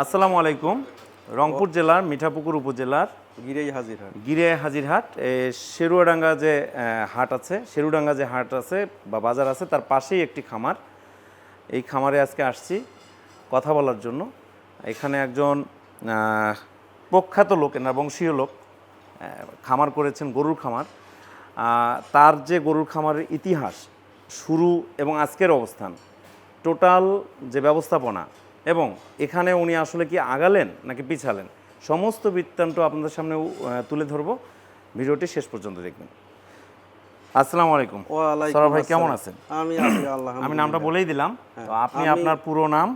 আসসালামু আলাইকুম। রংপুর জেলার মিঠাপুকুর উপজেলার গিরেই হাজিরহাট। হয় গিরে হাজিরহাট এ, শেরুয়াডাঙ্গা যে হাট আছে শেরুডাঙ্গা যে হাট আছে বা বাজার আছে তার পাশেই একটি খামার। এই খামারে আজকে আসছি কথা বলার জন্য। এখানে একজন প্রখ্যাত লোক এনার বংশীয় লোক খামার করেছেন গরুর খামার। তার যে গরুর খামারের ইতিহাস শুরু এবং আজকের অবস্থান টোটাল যে ব্যবস্থাপনা এবং এখানে উনি আসলে কি আগালেন নাকি পিছালেন? সমস্ত বৃত্তান্ত আপনাদের সামনে তুলে ধরবো। ভিডিওটি শেষ পর্যন্ত দেখবেন। আসসালামু আলাইকুম। সরব ভাই কেমন। আছেন? আমি আমি নামটা বলেই দিলাম। তো আপনি আপনার পুরো নাম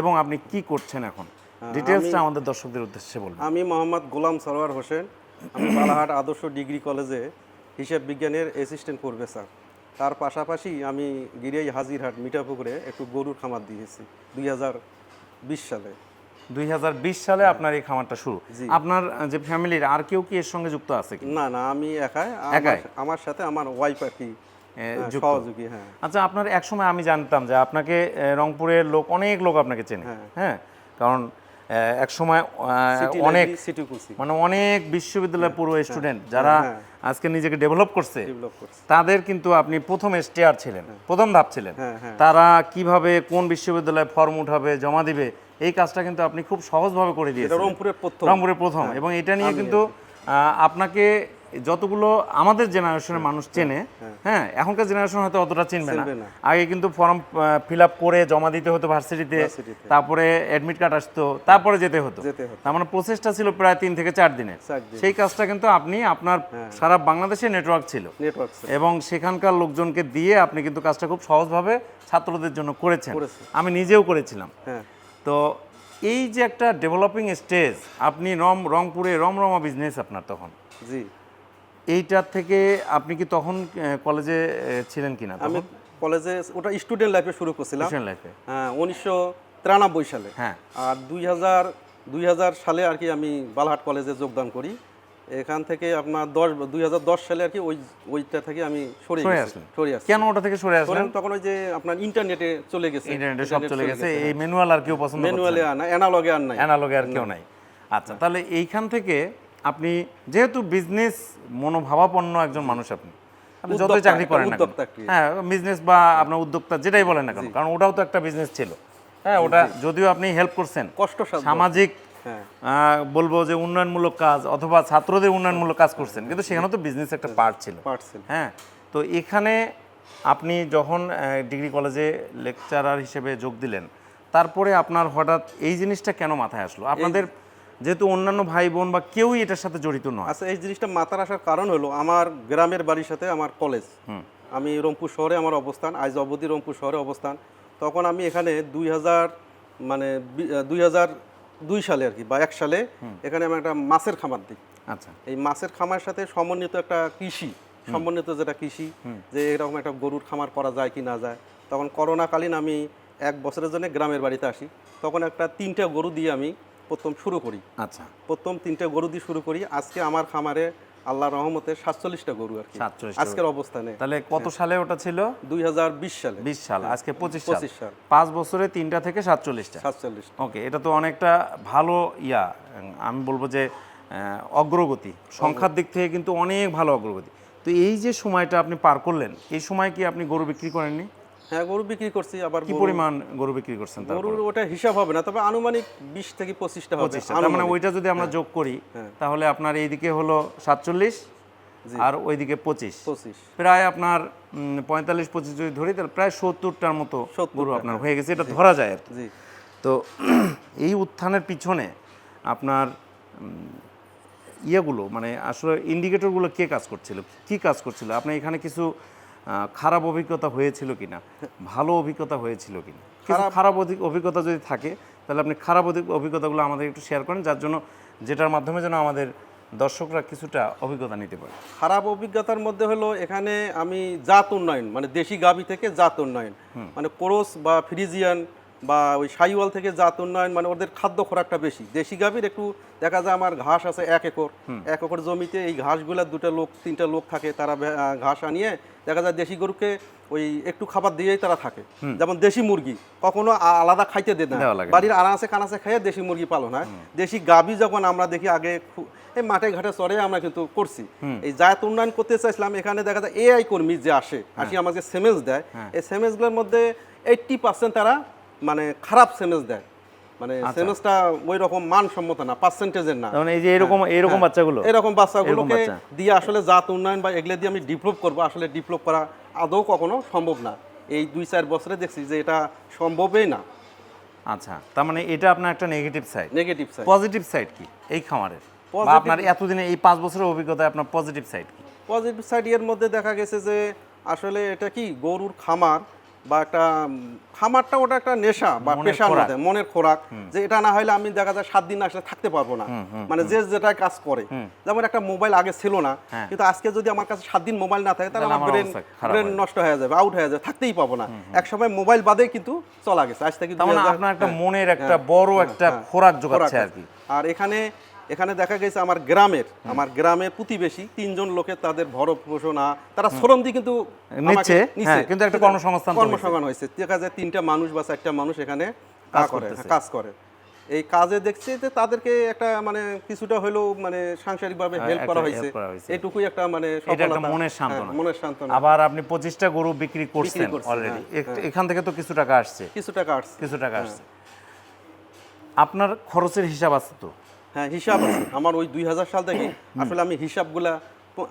এবং আপনি কি করছেন এখন? ডিটেলসটা আমাদের দর্শকদের উদ্দেশ্যে বলবেন। আমি মোহাম্মদ গোলাম সরোয়ার হোসেন। আমি বালাহাট আদর্শ ডিগ্রি কলেজে হিসাব বিজ্ঞানের অ্যাসিস্ট্যান্ট প্রফেসর তার পাশাপাশি আমি গিরেই হাজিরহাট মিঠাপুকুরে একটু গরুর খামার দিয়েছি। দুই হাজার বিশ সালে। দুই হাজার বিশ সালে আপনার এই খামারটা শুরু। আপনার যে ফ্যামিলির আর কেউ কি এর সঙ্গে যুক্ত আছে কি? না না আমি একাই। আমার- একাই? আমার সাথে আমার ওয়াইফ আর কি হ্যাঁ, যুক্ত। সহযোগী হ্যাঁ। আচ্ছা আপনার এক সময় আমি জানতাম যে আপনাকে রংপুরের লোক অনেক লোক আপনাকে চেনে। হ্যাঁ? কারণ এক সময় অনেক মানে অনেক বিশ্ববিদ্যালয় পুরো স্টুডেন্ট যারা হ্যাঁ। আজকে নিজেকে ডেভেলপ করছে তাদের কিন্তু আপনি প্রথম স্টেয়ার ছিলেন প্রথম ধাপ ছিলেন। হ্যাঁ, হ্যাঁ। তারা কীভাবে কোন বিশ্ববিদ্যালয়ে ফর্ম উঠাবে জমা দিবে এই কাজটা কিন্তু আপনি খুব সহজভাবে করে দিয়েছেন রংপুরের প্রথম। রংপুরের প্রথম। এবং এটা নিয়ে কিন্তু আহ, আপনাকে যতগুলো আমাদের জেনারেশনের মানুষ চেনে হ্যাঁ এখনকার জেনারেশন হয়তো অতটা চিনবে না। আগে কিন্তু ফর্ম ফিল আপ করে জমা দিতে হতো ভার্সিটিতে। তারপরে অ্যাডমিট কার্ড আসতো তারপরে যেতে হতো। তার মানে প্রসেসটা ছিল প্রায় তিন থেকে চার দিনের। সেই কাজটা কিন্তু আপনি আপনার সারা বাংলাদেশে নেটওয়ার্ক ছিল। এবং সেখানকার লোকজনকে দিয়ে আপনি কিন্তু কাজটা খুব সহজভাবে ছাত্রদের জন্য করেছেন। আমি নিজেও করেছিলাম। হ্যাঁ। তো এই যে একটা ডেভেলপিং স্টেজ আপনি রম রংপুরে রমরমা বিজনেস আপনার তখন। জি। এইটার থেকে আপনি কি তখন কলেজে ছিলেন কিনা আমি কলেজে ওটা স্টুডেন্ট লাইফে শুরু করছিলাম। লাইফে হ্যাঁ উনিশশো তিরানব্বই সালে। হ্যাঁ। আর দুই হাজার দুই হাজার সালে আর কি আমি বালহাট কলেজে যোগদান করি। এখান থেকে আপনার দশ দুই হাজার দশ সালে আর কি ওই ওইটা থেকে আমি সরে সরে আসছি। কেন ওটা থেকে সরে আসলেন? তখন ওই যে আপনার ইন্টারনেটে চলে গেছে। ইন্টারনেটে সব চলে গেছে। এই ম্যানুয়াল আর কেউ পছন্দ ম্যানুয়ালে আর না। অ্যানালগে আর নাই অ্যানালগে আর কেউ নাই। আচ্ছা তাহলে এইখান থেকে আপনি যেহেতু বিজনেস মনোভাবাপন্ন একজন মানুষ আপনি আপনি যতই চাকরি করেন না। হ্যাঁ বিজনেস বা আপনার উদ্যোক্তা যেটাই বলেন না কেন কারণ ওটাও তো একটা বিজনেস ছিল। হ্যাঁ ওটা যদিও আপনি হেল্প করছেন কষ্ট সামাজিক হ্যাঁ। বলব যে উন্নয়নমূলক কাজ অথবা ছাত্রদের উন্নয়নমূলক কাজ করছেন কিন্তু সেখানে তো বিজনেস একটা পার্ট ছিল। হ্যাঁ তো এখানে আপনি যখন ডিগ্রি কলেজে লেকচারার হিসেবে যোগ দিলেন তারপরে আপনার হঠাৎ এই জিনিসটা কেন মাথায় আসলো? আপনাদের যেহেতু অন্যান্য ভাই বোন বা কেউই এটার সাথে জড়িত নয়। আচ্ছা এই জিনিসটা মাথার আসার কারণ হলো আমার গ্রামের বাড়ির সাথে আমার কলেজ আমি রংপুর শহরে আমার অবস্থান আজ অবধি রংপুর শহরে অবস্থান। তখন আমি এখানে দুই হাজার মানে দুই হাজার দুই সালে আর কি বা এক সালে এখানে আমি একটা মাছের খামার দিই। আচ্ছা। এই মাছের খামারের সাথে সমন্বিত একটা কৃষি সমন্বিত যেটা কৃষি যে এরকম একটা গরুর খামার করা যায় কি না যায়। তখন করোনাকালীন আমি এক বছরের জন্য গ্রামের বাড়িতে আসি। তখন একটা তিনটা গরু দিয়ে আমি প্রথম শুরু করি। আচ্ছা। প্রথম তিনটা গরু দিয়ে শুরু করি। আজকে আমার খামারে আল্লাহ রহমতে সাতচল্লিশটা গরু আর কি। 47 আজকের অবস্থানে। তাহলে কত সালে ওটা ছিল? দুই হাজার বিশ সালে। বিশ সাল আজকে পঁচিশ 25 সাল। পাঁচ বছরে তিনটা থেকে সাতচল্লিশটা। সাতচল্লিশ ওকে এটা তো অনেকটা ভালো ইয়া। আমি বলব যে অগ্রগতি। সংখ্যার দিক থেকে কিন্তু অনেক ভালো অগ্রগতি। তো এই যে সময়টা আপনি পার করলেন এই সময় কি আপনি গরু বিক্রি করেননি? হ্যাঁ গরু বিক্রি করছি আবার কি পরিমাণ গরু বিক্রি করছেন তারপর? গরুর ওটা হিসাব হবে না তবে আনুমানিক বিশ থেকে পঁচিশটা হবে তার মানে ওইটা যদি আমরা যোগ করি তাহলে আপনার এইদিকে হলো সাতচল্লিশ আর ওইদিকে পঁচিশ। প্রায় আপনার পঁয়তাল্লিশ পঁচিশ যদি ধরি তাহলে প্রায় সত্তরটার মতো 70 গরু আপনার হয়ে গেছে এটা ধরা যায় আর কি। তো এই উত্থানের পিছনে আপনার ইয়েগুলো মানে আসলে ইন্ডিকেটরগুলো কে কাজ করছিল? কি কাজ করছিল? আপনি এখানে কিছু খারাপ অভিজ্ঞতা হয়েছিল কি না ভালো অভিজ্ঞতা হয়েছিল কি না খারাপ অধিক অভিজ্ঞতা যদি থাকে তাহলে আপনি খারাপ অধিক অভিজ্ঞতাগুলো আমাদের একটু শেয়ার করেন যার জন্য যেটার মাধ্যমে যেন আমাদের দর্শকরা কিছুটা অভিজ্ঞতা নিতে পারে। খারাপ অভিজ্ঞতার মধ্যে হলো এখানে আমি জাত উন্নয়ন মানে দেশি গাবি থেকে জাত উন্নয়ন মানে কোরস বা ফ্রিজিয়ান বা ওই সাইওয়াল থেকে জাত উন্নয়ন মানে ওদের খাদ্য খোরাকটা বেশি। দেশি গাভীর একটু দেখা যায় আমার ঘাস আছে এক একর। এক একর জমিতে এই ঘাসগুলা দুটো লোক তিনটা লোক থাকে তারা ঘাস আনিয়ে দেখা যায় দেশি গরুকে ওই একটু খাবার দিয়েই তারা থাকে। যেমন দেশি মুরগি কখনো আলাদা খাইতে দেয় না। বাড়ির আনাচে কানাচে খেয়ে দেশি মুরগি পালন হয়। দেশি গাবি যখন আমরা দেখি আগে এই মাঠে ঘাটে চড়ে আমরা কিন্তু করছি। এই জায়ত উন্নয়ন করতে চাইছিলাম এখানে দেখা যায় এআই কর্মী যে আসে আসি আমাকে সেমেন্স দেয়। এই সেমেন্সগুলোর মধ্যে এইটটি পার্সেন্ট তারা মানে খারাপ সেমেন্স দেয়। মানে সেমেন্সটা ওই রকম মানসম্মত না পার্সেন্টেজের না। মানে এই যে এরকম এরকম বাচ্চাগুলো। এরকম বাচ্চাগুলোকে দিয়ে আসলে জাত উন্নয়ন বা এগুলো দিয়ে আমি ডেভেলপ করব আসলে ডেভেলপ করা আদৌ কখনো সম্ভব না। এই দুই চার বছরে দেখছি যে এটা সম্ভবই না। আচ্ছা তার মানে এটা আপনার একটা negative side negative side positive side কি এই খামারের? আপনার এতদিনে এই পাঁচ বছরের অভিজ্ঞতায় আপনার পজিটিভ সাইড কি? পজিটিভ সাইড এর মধ্যে দেখা গেছে যে আসলে এটা কি গরুর খামার বা একটা খামারটা ওটা একটা নেশা বা পেশার মধ্যে মনের খোরাক। যে এটা না হলে আমি দেখা যায় সাত দিন আসলে থাকতে পারব না। মানে যে যেটা কাজ করে। যেমন একটা মোবাইল আগে ছিল না হ্যাঁ। কিন্তু আজকে যদি আমার কাছে সাত দিন মোবাইল না থাকে তাহলে আমার ব্রেন ব্রেন নষ্ট হয়ে যাবে আউট হয়ে যাবে থাকতেই পাবো না। এক সময় মোবাইল বাদে কিন্তু চলা গেছে। আজ থেকে মানে 2000 আপনার একটা হ্যাঁ, মনের একটা বড় একটা খোরাক যোগাচ্ছে আর কি। আর এখানে এখানে দেখা গেছে আমার গ্রামের আমার গ্রামের প্রতিবেশী তিনজন লোকের তাদের ভরণ পোষণ তারা শ্রম দিয়ে কিন্তু নিচ্ছে, হ্যাঁ, কিন্তু একটা কর্মসংস্থান কর্মসংস্থান হয়েছে। দেখা যায় তিনটা মানুষ বা চারটা মানুষ এখানে কাজ করে কাজ করে। এই কাজে দেখছি যে তাদেরকে একটা মানে কিছুটা হলেও মানে সাংসারিকভাবে হ্যাঁ, হেল্প করা হয়েছে। এটুকুই একটা মানে মনের সান্ত্বনা। হ্যাঁ, মনের সান্ত্বনা। আবার আপনি পঁচিশটা গরু বিক্রি করছেন অলরেডি হ্যাঁ, এখান থেকে তো কিছু টাকা আসছে। কিছু টাকা আসছে। কিছু টাকা আসছে। আপনার খরচের হিসাব আছে তো? হ্যাঁ হিসাব আমার ওই দুই হাজার সাল থেকে আসলে আমি হিসাবগুলা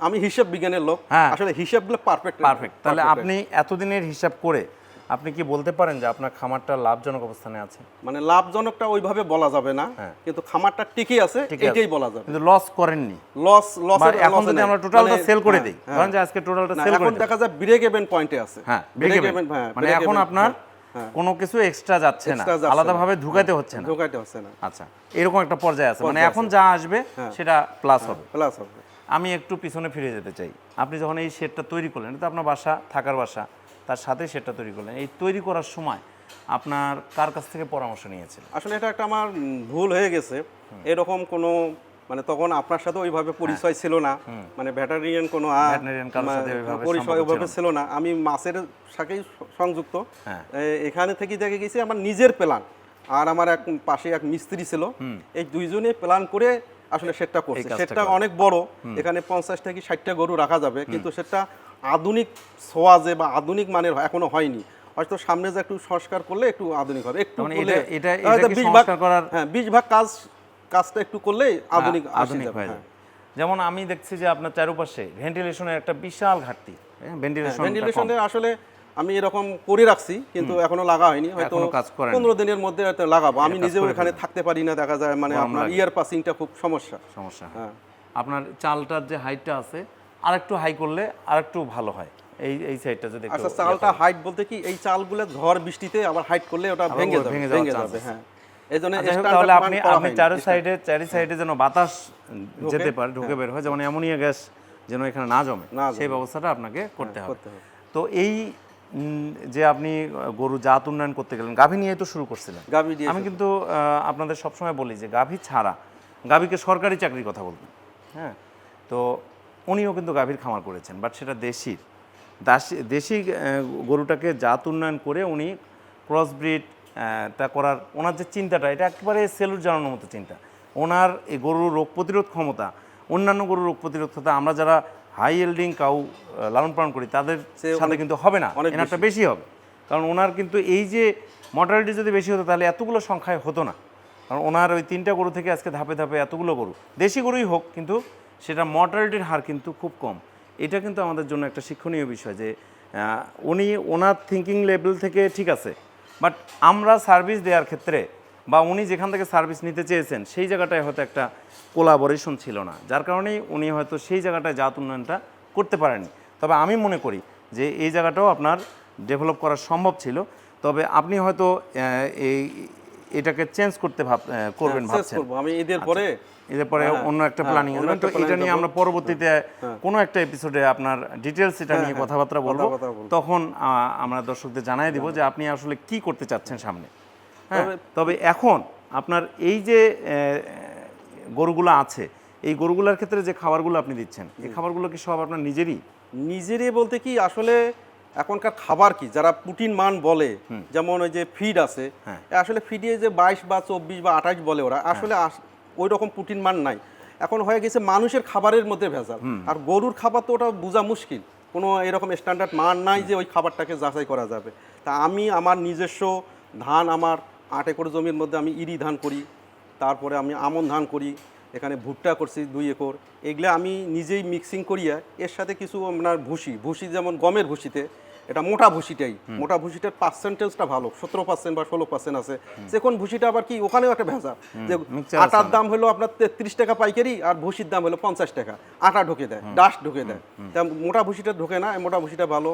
আমি হিসাব বিজ্ঞানের লোক হ্যাঁ। আসলে হিসাবগুলো পারফেক্ট পারফেক্ট তাহলে আপনি এতদিনের হিসাব করে আপনি কি বলতে পারেন যে আপনার খামারটা লাভজনক অবস্থানে আছে? মানে লাভজনকটা ওইভাবে বলা যাবে না হ্যাঁ। কিন্তু খামারটা টিকে আছে এটাই বলা যাবে। কিন্তু লস করেননি। লস লস এখন যদি আমরা টোটালটা সেল করে দিই হ্যাঁ, ধরেন যে আজকে টোটালটা সেল করে এখন দেখা যায় ব্রেক ইভেন পয়েন্টে আছে। হ্যাঁ ব্রেক ইভেন হ্যাঁ মানে এখন আপনার কোনো কিছু এক্সট্রা যাচ্ছে না। আলাদাভাবে ঢুকাইতে হচ্ছে না। ঢোকাইতে হচ্ছে না। আচ্ছা এরকম একটা পর্যায়ে আছে। মানে এখন যা আসবে সেটা প্লাস হবে। প্লাস হবে। আমি একটু পিছনে ফিরে যেতে চাই। আপনি যখন এই শেডটা তৈরি করলেন এটা তো আপনার বাসা থাকার বাসা তার সাথে শেডটা তৈরি করলেন। এই তৈরি করার সময় আপনার কার কাছ থেকে পরামর্শ নিয়েছিলেন? আসলে এটা একটা আমার ভুল হয়ে গেছে। এরকম কোনো মানে তখন আপনার সাথে ওইভাবে পরিচয় ছিল না। মানে ভেটারিয়ান কোনো আ- Veterinarian কারোর সাথে মা- ওইভাবে পরিচয় ওইভাবে ছিল না। আমি মাছের সাথেই সংযুক্ত। হ্যাঁ। এখানে থেকে দেখে গেছি আমার নিজের প্ল্যান আর আমার এক পাশে এক মিস্ত্রি ছিল। এই দুইজনে প্ল্যান করে আসলে সেটটা করছে। সেটটা অনেক বড়। এখানে পঞ্চাশ থেকে ষাটটা গরু রাখা যাবে। কিন্তু সেটা আধুনিক সোয়াজে বা আধুনিক মানের এখনও হয়নি। হয়তো সামনে যে একটু সংস্কার করলে একটু আধুনিক হবে। একটু মানে এটা- এটা- 20 ভাগ- করার- হ্যাঁ বিশ ভাগ কাজ কাজটা একটু করলে আধুনিক হ্যাঁ, আধুনিক হয়ে হ্যাঁ। যাবে যেমন আমি দেখছি যে আপনার চারপাশে ভেন্টিলেশনের একটা বিশাল ঘাটতি ভেন্টিলেশন ভেন্টিলেশনে আসলে আমি এরকম করে রাখছি কিন্তু এখনও লাগা হয়নি হয়তো। পনেরো দিনের মধ্যে হয়তো লাগাবো। আমি নিজেও এখানে থাকতে পারি না দেখা যায় মানে আপনার ইয়ার পাসিংটা খুব সমস্যা। সমস্যা হ্যাঁ। আপনার চালটার যে হাইটটা আছে আরেকটু হাই করলে আর একটু ভালো হয়। এই এই সাইডটা যদি একটু আচ্ছা ইয়ে চালটা হাইট বলতে কি এই চালগুলো ঝড় বৃষ্টিতে আবার হাইট করলে ওটা ভেঙে যাবে ভেঙে যাবে হ্যাঁ। এই জন্য আচ্ছা, তাহলে আপনি আপনি। চারি সাইডে চারি সাইডে যেন বাতাস যেতে পারে ঢুকে হ্যাঁ। বের হয় যেমন অ্যামোনিয়া গ্যাস যেন এখানে না জমে। সেই ব্যবস্থাটা আপনাকে করতে হবে। তো এই যে আপনি গরু জাত উন্নয়ন করতে গেলেন গাভী নিয়ে তো শুরু করছিলেন। গাভী আমি কিন্তু আপনাদের সবসময় বলি যে গাভী ছাড়া গাভীকে সরকারি চাকরির কথা বলবেন। হ্যাঁ? তো উনিও কিন্তু গাভীর খামার করেছেন বাট সেটা দেশির। দাসি দেশি গরুটাকে জাত উন্নয়ন করে উনি ক্রস টা করার ওনার যে চিন্তাটা এটা একেবারে সেলুট জানানোর মতো চিন্তা। ওনার এই গরুর রোগ প্রতিরোধ ক্ষমতা অন্যান্য গরুর রোগ প্রতিরোধ ক্ষমতা আমরা যারা হাই এল্ডিং কাউ লালন পালন করি তাদের সাথে কিন্তু হবে না এনারটা বেশি। হবে। কারণ ওনার কিন্তু এই যে মর্টালিটি যদি বেশি হতো তাহলে এতগুলো সংখ্যায় হতো না। কারণ ওনার ওই তিনটা গরু থেকে আজকে ধাপে ধাপে এতগুলো গরু দেশি গরুই হোক কিন্তু সেটা মর্টালিটির হার কিন্তু খুব কম। এটা কিন্তু আমাদের জন্য একটা শিক্ষণীয় বিষয় যে উনি ওনার থিঙ্কিং লেভেল থেকে ঠিক আছে বাট আমরা সার্ভিস দেওয়ার ক্ষেত্রে বা উনি যেখান থেকে সার্ভিস নিতে চেয়েছেন, সেই জায়গাটায় হয়তো একটা কোলাবোরেশন ছিল না। যার কারণেই উনি হয়তো সেই জায়গাটায় জাত উন্নয়নটা করতে পারেননি। তবে আমি মনে করি যে এই জায়গাটাও আপনার ডেভেলপ করা সম্ভব ছিল। তবে আপনি হয়তো এই এটাকে চেঞ্জ করতে ভাব করবেন হ্যাঁ, ভাবছেন। করব। আমি ঈদের পরে এদের পরে হ্যাঁ, অন্য একটা হ্যাঁ, প্ল্যানিং অন্য তো এটা নিয়ে আমরা পরবর্তীতে কোনো একটা এপিসোডে আপনার ডিটেলস এটা নিয়ে কথাবার্তা বলব। তখন আমরা দর্শকদের জানাই দিব যে আপনি আসলে কি করতে চাচ্ছেন সামনে। হ্যাঁ তবে- এখন আপনার এই যে গরুগুলো আছে এই গরুগুলোর ক্ষেত্রে যে খাবারগুলো আপনি দিচ্ছেন এই খাবারগুলো কি সব আপনার নিজেরই? নিজেরই বলতে কি আসলে এখনকার খাবার কি? যারা প্রোটিন মান বলে যেমন ওই যে ফিড আছে হ্যাঁ। আসলে ফিডে যে বাইশ বা চব্বিশ বা আঠাশ বলে ওরা আসলে আস- ওই রকম প্রোটিন মান নাই। এখন হয়ে গেছে মানুষের খাবারের মধ্যে ভেজাল। আর গরুর খাবার তো ওটা বোঝা মুশকিল। কোনো এরকম স্ট্যান্ডার্ড মান নাই যে ওই খাবারটাকে যাচাই করা যাবে। তা আমি আমার নিজস্ব ধান আমার আট একর জমির মধ্যে আমি ইরি ধান করি তারপরে আমি আমন ধান করি এখানে ভুট্টা করছি দুই একর। এগুলো আমি নিজেই মিক্সিং করিয়া এর সাথে কিছু আপনার ভুসি ভুসি যেমন গমের ভুসিতে এটা মোটা ভুসিটাই। মোটা ভুসিটার পার্সেন্টেজটা ভালো সতেরো পার্সেন্ট বা ষোলো পার্সেন্ট আছে। যে কোন ভুসিটা আবার কি ওখানেও একটা ভেজা যে আটার দাম হলো আপনার তেত্রিশ টাকা পাইকারি আর ভুসির দাম হলো পঞ্চাশ টাকা। আটা ঢুকে দেয় ডাস্ট ঢুকে দেয়। তা মোটা ভুসিটা ঢোকে না মোটা ভুসিটা ভালো।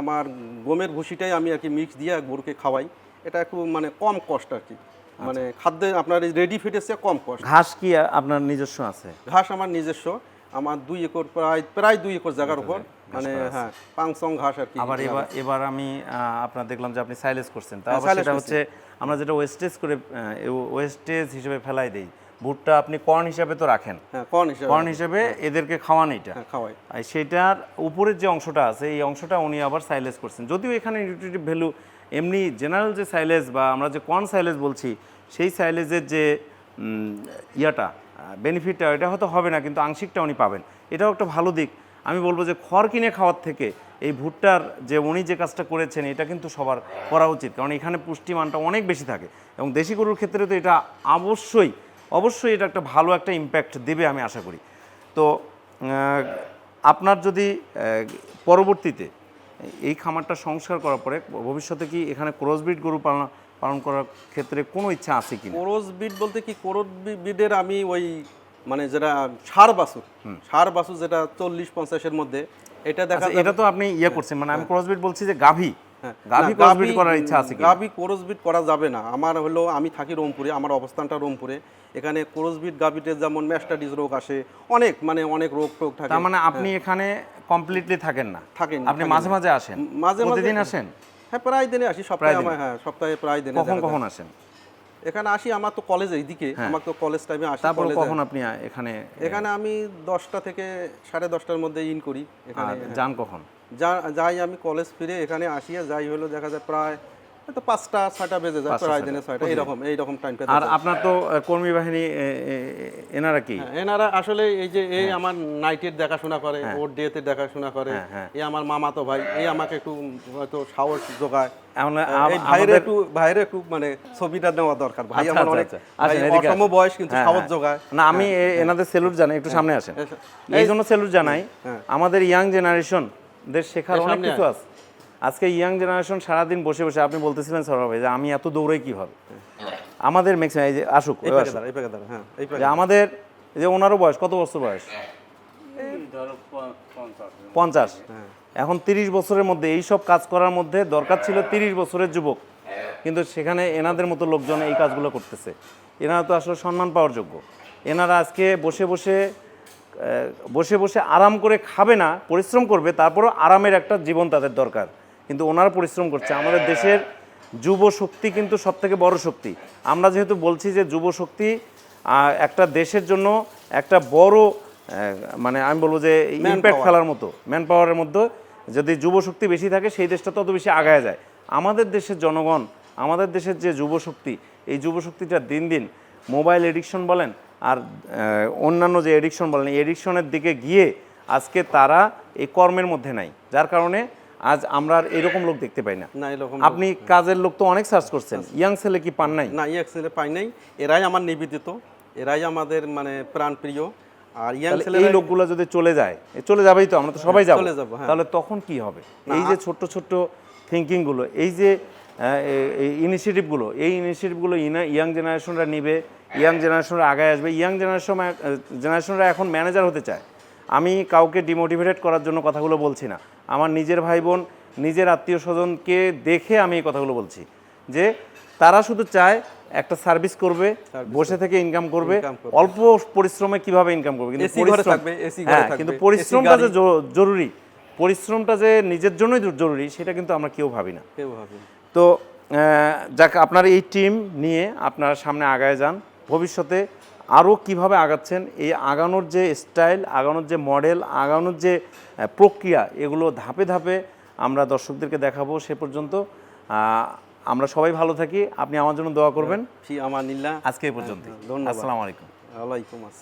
আমার গমের ভুসিটাই আমি আর কি মিক্স দিয়ে গরুকে খাওয়াই। এটা একটু মানে কম কষ্ট আর কি। মানে খাদ্যে আপনার রেডি চেয়ে কম কষ্ট। ঘাস কি আপনার নিজস্ব আছে? ঘাস আমার নিজস্ব আমার দুই একর প্রায় প্রায় দুই একর জায়গার উপর। মানে হ্যাঁ পাংসং ঘাস আর কি আবার এবার এবার আমি আপনার দেখলাম যে আপনি সাইলেজ করছেন। তা হ্যাঁ, সেটা হচ্ছে আমরা যেটা ওয়েস্টেজ করে ওয়েস্টেজ হিসেবে ফেলাই দেই। ভুট্টা আপনি কর্ন হিসাবে তো রাখেন। হ্যাঁ কন হিসাবে কর্ন হিসেবে এদেরকে খাওয়ান এটা। হ্যাঁ সেটার উপরের যে অংশটা আছে এই অংশটা উনি আবার সাইলেজ করছেন। যদিও এখানে নিউট্রিটিভ ভ্যালু এমনি জেনারেল যে সাইলেজ বা আমরা যে কর্ন সাইলেজ বলছি, সেই সাইলেজের যে ইয়াটা বেনিফিটটা এটা হয়তো হবে না, কিন্তু আংশিকটা উনি পাবেন। এটাও একটা ভালো দিক। আমি বলব যে খড় কিনে খাওয়ার থেকে এই ভুট্টার যে উনি যে কাজটা করেছেন, এটা কিন্তু সবার করা উচিত। কারণ এখানে পুষ্টিমানটা অনেক বেশি থাকে। এবং দেশি গরুর ক্ষেত্রে তো এটা অবশ্যই অবশ্যই এটা একটা ভালো একটা ইম্প্যাক্ট দেবে আমি আশা করি। তো আপনার যদি পরবর্তীতে এই খামারটা সংস্কার করার পরে ভবিষ্যতে কি এখানে ক্রসবিট গরু পালন পালন করার ক্ষেত্রে কোনো ইচ্ছা আছে কি কোরস বলতে কি কোরস বিডের আমি ওই মানে যেটা সার বাসুর সার বাসুর যেটা চল্লিশ পঞ্চাশের মধ্যে এটা দেখা এটা তো আপনি ইয়ে করছেন মানে আমি ক্রসবিট বলছি যে গাভী। হ্যাঁ, গাভী না, করার ইচ্ছা আছে কি গাভী কোরসবিট করা যাবে না। আমার হলো আমি থাকি রংপুরে আমার অবস্থানটা রংপুরে। এখানে কোরসবিট গাভীতে যেমন ম্যাস্টাডিজ রোগ আসে অনেক মানে অনেক রোগ টোগ থাকে। তার মানে আপনি এখানে কমপ্লিটলি থাকেন না? থাকেন আপনি মাঝে মাঝে আসেন? মাঝে মাঝে- প্রতিদিন আসেন? হ্যাঁ প্রায় দিনে আসি সপ্তাহে হ্যাঁ সপ্তাহে প্রায় দিনে কখন কখন আসেন? এখানে আসি আমার তো কলেজ এইদিকে আমার তো কলেজ টাইমে আসি তারপর কখন আপনি এখানে এখানে আমি দশটা থেকে সাড়ে দশটার মধ্যে ইন করি এখানে। যান কখন? যা- যাই আমি কলেজ ফিরে এখানে আসিয়া যাই হলো দেখা যায় প্রায় হয়তো পাঁচটা ছয়টা বেজে যায় প্রায় দিনে ছয়টা এইরকম এইরকম টাইম আর আপনার তো কর্মী বাহিনী এনারা কি? হ্যাঁ, এনারা আসলে এই যে এই আমার নাইটের দেখাশোনা করে ওর ডেতে দেখাশোনা করে হ্যাঁ। এই আমার মামাতো ভাই এই আমাকে একটু হয়তো সাহস এমন ভাইরে একটু ভাইরে একটু মানে ছবিটা নেওয়া দরকার। ভাই আচ্ছা, আমার আচ্ছা, অনেক আচ্ছা। অসম বয়স কিন্তু হ্যাঁ, সাহস হ্যাঁ। যোগায়। না আমি এনাদের সেলুট জানাই একটু সামনে আসেন। এই জন্য সেলুট জানাই হ্যাঁ। আমাদের ইয়াং জেনারেশন দের শেখার অনেক কিছু আছে। আজকে ইয়াং জেনারেশন সারাদিন বসে বসে আপনি বলতেছিলেন সৌরভ ভাই যে আমি এত দৌড়াই কীভাবে? আমাদের ম্যাক্সিমাম এই যে আসুক দাঁড়া দাঁড়া হ্যাঁ আমাদের এই যে ওনারও বয়স কত বছর বয়স? পঞ্চাশ। এখন তিরিশ বছরের মধ্যে এই সব কাজ করার মধ্যে দরকার ছিল তিরিশ বছরের যুবক। কিন্তু সেখানে এনাদের মতো লোকজন এই কাজগুলো করতেছে। এনারা তো আসলে সম্মান পাওয়ার যোগ্য। এনারা আজকে বসে বসে বসে বসে আরাম করে খাবে না পরিশ্রম করবে তারপরও আরামের একটা জীবন তাদের দরকার। কিন্তু ওনারা পরিশ্রম করছে। আমাদের দেশের যুব শক্তি কিন্তু সব থেকে বড় শক্তি। আমরা যেহেতু বলছি যে যুব শক্তি একটা দেশের জন্য একটা বড় মানে আমি বলব যে ইম্প্যাক্ট ফেলার মতো ম্যান পাওয়ারের মধ্যে যদি যুব শক্তি বেশি থাকে সেই দেশটা তত বেশি আগায় যায়। আমাদের দেশের জনগণ আমাদের দেশের যে যুব শক্তি এই যুব শক্তিটা দিন দিন মোবাইল এডিকশন বলেন আর অন্যান্য যে এডিকশন বলেন এই এডিকশনের দিকে গিয়ে আজকে তারা এই কর্মের মধ্যে নাই। যার কারণে আজ আমরা আর এরকম লোক দেখতে পাই না। না এরকম আপনি কাজের লোক তো অনেক সার্চ করছেন। ইয়াং ছেলে কি পান নাই? না ইয়াং ছেলে পাই নাই। এরাই আমার নিবেদিত। এরাই আমাদের মানে প্রাণ প্রিয় আর ইয়াং ছেলে এই লোকগুলো যদি চলে যায় চলে যাবেই তো আমরা তো সবাই যাব। চলে যাব, হ্যাঁ। তাহলে তখন কি হবে? এই যে ছোট্ট ছোট্ট থিঙ্কিংগুলো এই যে ইনিশিয়েটিভগুলো এই ইনিশিয়েটিভগুলো ইয়াং জেনারেশনরা নিবে ইয়াং জেনারেশনরা আগায় আসবে। ইয়াং জেনারেশন জেনারেশনরা এখন ম্যানেজার হতে চায়। আমি কাউকে ডিমোটিভেটেড করার জন্য কথাগুলো বলছি না। আমার নিজের ভাই বোন নিজের আত্মীয় স্বজনকে দেখে আমি এই কথাগুলো বলছি। যে তারা শুধু চায় একটা সার্ভিস করবে বসে থেকে ইনকাম করবে। অল্প পরিশ্রমে কীভাবে ইনকাম করবে? কিন্তু পরিশ্রম- হ্যাঁ, কিন্তু পরিশ্রমটা যে জরুরি। পরিশ্রমটা যে নিজের জন্যই জরুরি সেটা কিন্তু আমরা কেউ ভাবি না। কেউ ভাবে তো যাক আপনার এই টিম নিয়ে আপনারা সামনে আগায় যান। ভবিষ্যতে আরও কীভাবে আগাচ্ছেন এই আগানোর যে স্টাইল আগানোর যে মডেল আগানোর যে প্রক্রিয়া এগুলো ধাপে ধাপে আমরা দর্শকদেরকে দেখাবো সে পর্যন্ত। আমরা সবাই ভালো থাকি। আপনি আমার জন্য দোয়া করবেন। আজকে এই পর্যন্ত হ্যাঁ। আসসালামু আলাইকুম। ওয়ালাইকুম আসসালাম।